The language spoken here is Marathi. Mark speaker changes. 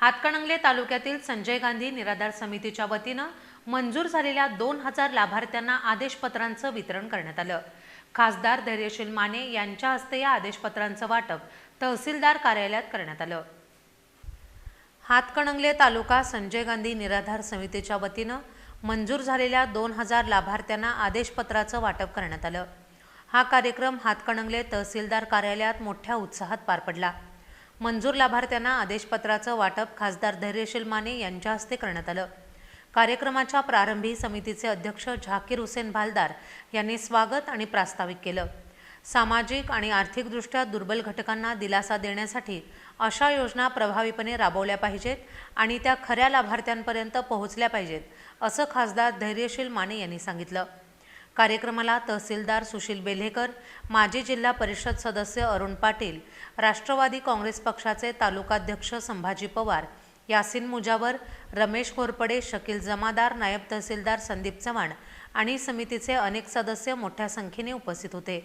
Speaker 1: हातकणंगले तालुक्यातील संजय गांधी निराधार समितीच्या वतीनं मंजूर झालेल्या दोन हजार लाभार्थ्यांना आदेशपत्रांचं वितरण करण्यात आलं. खासदार धैर्यशील माने यांच्या हस्ते या आदेशपत्रांचं वाटप तहसीलदार कार्यालयात करण्यात आलं. हातकणंगले तालुका संजय गांधी निराधार समितीच्या वतीनं मंजूर झालेल्या दोन हजार लाभार्थ्यांना आदेशपत्राचं वाटप करण्यात आलं. हा कार्यक्रम हातकणंगले तहसीलदार कार्यालयात मोठ्या उत्साहात पार पडला. मंजूर लाभार्थ्यांना आदेशपत्राचं वाटप खासदार धैर्यशील माने यांच्या हस्ते करण्यात आलं. कार्यक्रमाच्या प्रारंभी समितीचे अध्यक्ष झाकीर हुसेन भालदार यांनी स्वागत आणि प्रास्ताविक केलं. सामाजिक आणि आर्थिकदृष्ट्या दुर्बल घटकांना दिलासा देण्यासाठी अशा योजना प्रभावीपणे राबवल्या पाहिजेत आणि त्या खऱ्या लाभार्थ्यांपर्यंत पोहोचल्या पाहिजेत असं खासदार धैर्यशील माने यांनी सांगितलं. कार्यक्रमाला तहसीलदार सुशील बेल्हेकर माजी जिल्हा परिषद सदस्य अरुण पाटील राष्ट्रवादी काँग्रेस पक्षाचे तालुकाध्यक्ष संभाजी पवार यासिन मुजावर रमेश घोरपडे शकील जमादार नायब तहसीलदार संदीप चव्हाण आणि समितीचे अनेक सदस्य मोठ्या संख्येने उपस्थित होते.